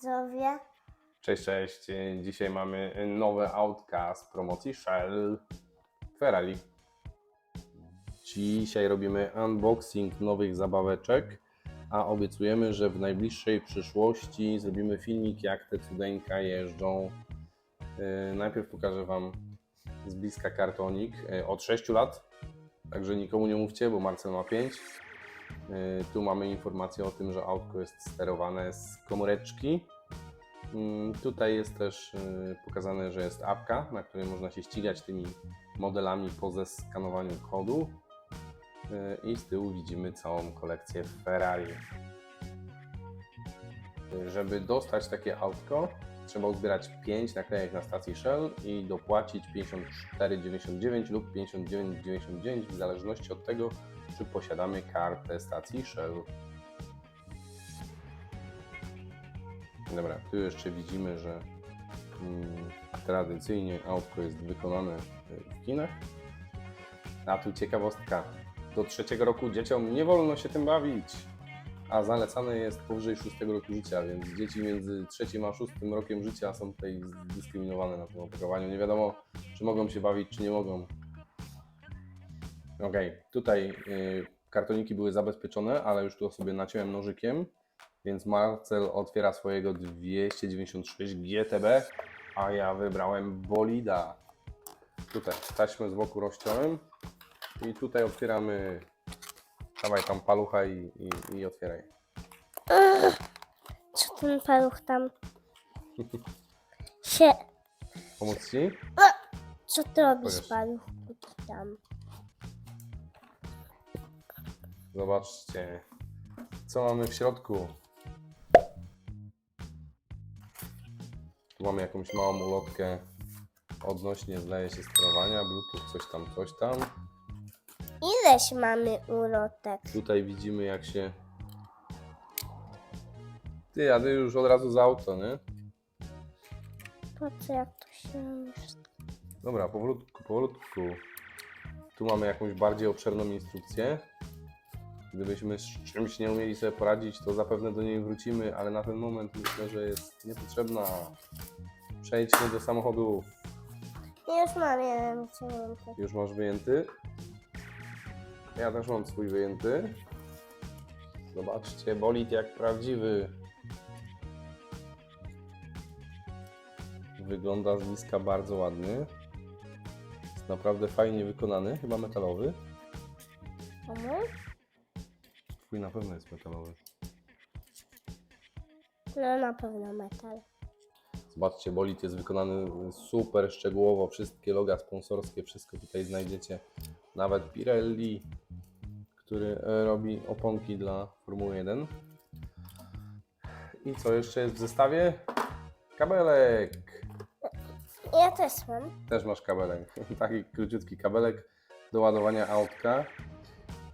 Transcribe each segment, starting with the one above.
widzowie. Cześć, cześć. Dzisiaj mamy nowe autka z promocji Shell Ferrari. Dzisiaj robimy unboxing nowych zabaweczek, a obiecujemy, że w najbliższej przyszłości zrobimy filmik, jak te cudeńka jeżdżą. Yy, Najpierw pokażę Wam z bliska kartonik yy, od 6 lat, także nikomu nie mówcie, bo Marcel ma 5. Yy, Tu mamy informację o tym, że autko jest sterowane z komóreczki. Mm, Tutaj jest też y, pokazane, że jest apka, na której można się ścigać tymi modelami po zeskanowaniu kodu. Y, I z tyłu widzimy całą kolekcję Ferrari. Żeby dostać takie autko, trzeba uzbierać 5 naklejek na stacji Shell i dopłacić 54,99 lub 59,99 w zależności od tego, czy posiadamy kartę stacji Shell. Dobra, tu jeszcze widzimy, że mm, tradycyjnie autko jest wykonane w Chinach. A tu ciekawostka. Do trzeciego roku dzieciom nie wolno się tym bawić, a zalecane jest powyżej szóstego roku życia, więc dzieci między trzecim a szóstym rokiem życia są tutaj dyskryminowane na tym opakowaniu. Nie wiadomo, czy mogą się bawić, czy nie mogą. Okej, tutaj y, kartoniki były zabezpieczone, ale już tu sobie naciąłem nożykiem. Więc Marcel otwiera swojego 296 GTB, a ja wybrałem bolida. Tutaj taśmę z boku rozciąłem i tutaj otwieramy. Dawaj tam palucha i, i, i otwieraj. Co ten paluch tam się... Pomóc ci? Co ty robisz, paluch? Tam. Zobaczcie, co mamy w środku. Tu mamy jakąś małą ulotkę odnośnie, zdaje się, sterowania, Bluetooth, coś tam, coś tam. Ileś mamy ulotek? Tutaj widzimy jak się... Ty, jadę już od razu za auto, nie? Po co jak to się? Dobra, powolutku, powolutku. Tu mamy jakąś bardziej obszerną instrukcję. Gdybyśmy z czymś nie umieli sobie poradzić, to zapewne do niej wrócimy, ale na ten moment myślę, że jest niepotrzebna. Przejdźmy do samochodu. Już mam jeden ciągnięty. Już masz wyjęty? Ja też mam swój wyjęty. Zobaczcie, bolid jak prawdziwy. Wygląda z bliska bardzo ładny. Jest naprawdę fajnie wykonany, chyba metalowy. Komu? Twój na pewno jest metalowy. No na pewno metal. Zobaczcie, bolid jest wykonany super szczegółowo. Wszystkie loga sponsorskie, wszystko tutaj znajdziecie. Nawet Pirelli, który e, robi oponki dla Formuły 1. I co jeszcze jest w zestawie? Kabelek. Ja też mam. Też masz kabelek. Taki króciutki kabelek do ładowania autka.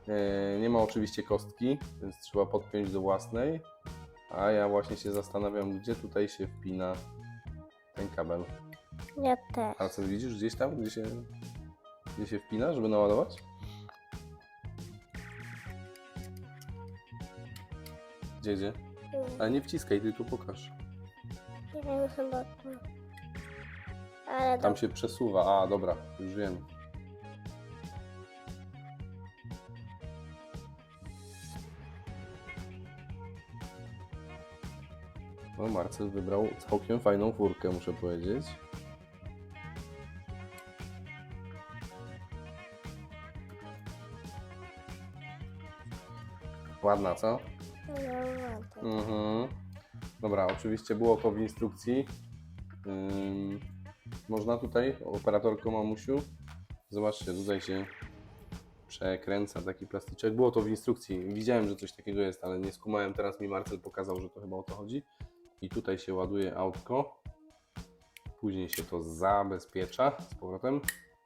E, Nie ma oczywiście kostki, więc trzeba podpiąć do własnej. A ja właśnie się zastanawiam, gdzie tutaj się wpina ten kabel. Ja też. A co widzisz gdzieś tam, gdzie się, gdzie się wpina, żeby naładować? Gdzie, gdzie? Ale nie wciskaj, tylko pokaż. Nie wiem chyba tu. Ale Tam się przesuwa. A, dobra, już wiem. No, Marcel wybrał całkiem fajną furkę, muszę powiedzieć. Ładna, co? No, ładnie. Mhm. Dobra, oczywiście było to w instrukcji. Ym, można tutaj, operatorko mamusiu, zobaczcie, tutaj się przekręca taki plastyczek. Było to w instrukcji. Widziałem, że coś takiego jest, ale nie skumałem. Teraz mi Marcel pokazał, że to chyba o to chodzi. I tutaj się ładuje autko. Później się to zabezpiecza z powrotem.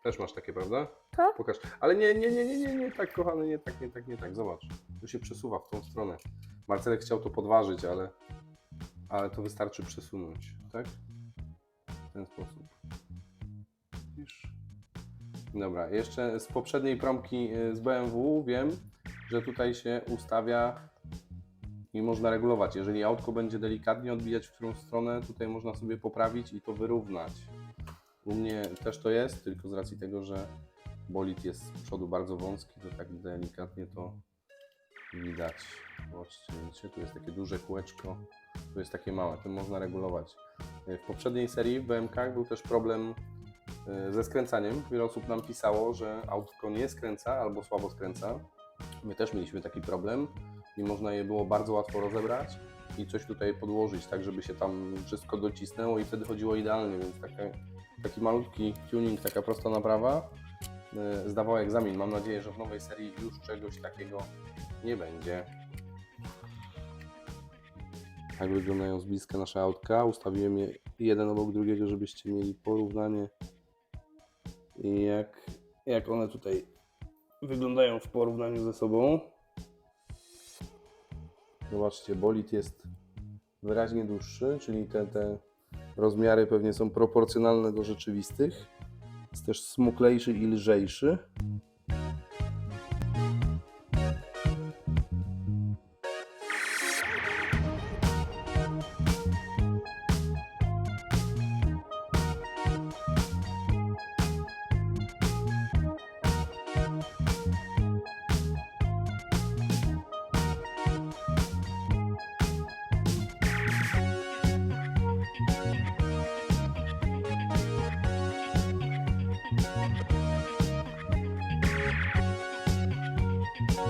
Też masz takie, prawda? To? Pokaż. Ale nie, nie, nie, nie, nie, nie tak, kochany, nie tak, nie tak, nie tak. Zobacz. Tu się przesuwa w tą stronę. Marcelek chciał to podważyć, ale, ale to wystarczy przesunąć, tak? W ten sposób. Widzisz? Dobra, jeszcze z poprzedniej promki y, z BMW wiem, że tutaj się ustawia i można regulować. Jeżeli autko będzie delikatnie odbijać w którą stronę, tutaj można sobie poprawić i to wyrównać. U mnie też to jest, tylko z racji tego, że bolid jest z przodu bardzo wąski, to tak delikatnie to widać. Zobaczcie, widzicie, tu jest takie duże kółeczko, tu jest takie małe, to można regulować. W poprzedniej serii w BMK był też problem e, ze skręcaniem. Wiele osób nam pisało, że autko nie skręca albo słabo skręca. My też mieliśmy taki problem i można je było bardzo łatwo rozebrać i coś tutaj podłożyć, tak żeby się tam wszystko docisnęło i wtedy chodziło idealnie, więc taka, taki malutki tuning, taka prosta naprawa e, zdawała egzamin. Mam nadzieję, że w nowej serii już czegoś takiego nie będzie. Tak wyglądają z bliska nasze autka. Ustawiłem je jeden obok drugiego, żebyście mieli porównanie jak, jak one tutaj wyglądają w porównaniu ze sobą. Zobaczcie, bolid jest wyraźnie dłuższy, czyli te, te rozmiary pewnie są proporcjonalne do rzeczywistych. Jest też smuklejszy i lżejszy.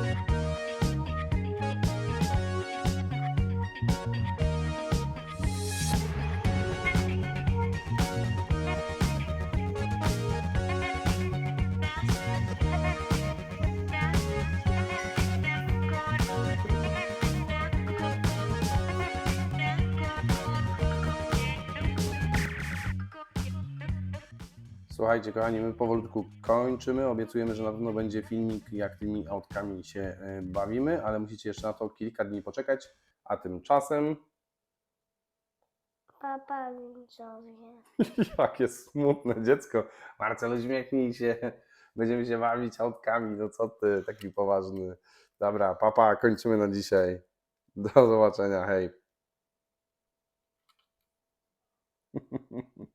Bye. Słuchajcie, kochani, my powolutku kończymy. Obiecujemy, że na pewno będzie filmik, jak tymi autkami się e, bawimy, ale musicie jeszcze na to kilka dni poczekać. A tymczasem, Papa widzowie. jakie smutne dziecko. Marcel, uśmiechnij się. Będziemy się bawić autkami. No co ty, taki poważny. Dobra, papa, kończymy na dzisiaj. Do zobaczenia, hej.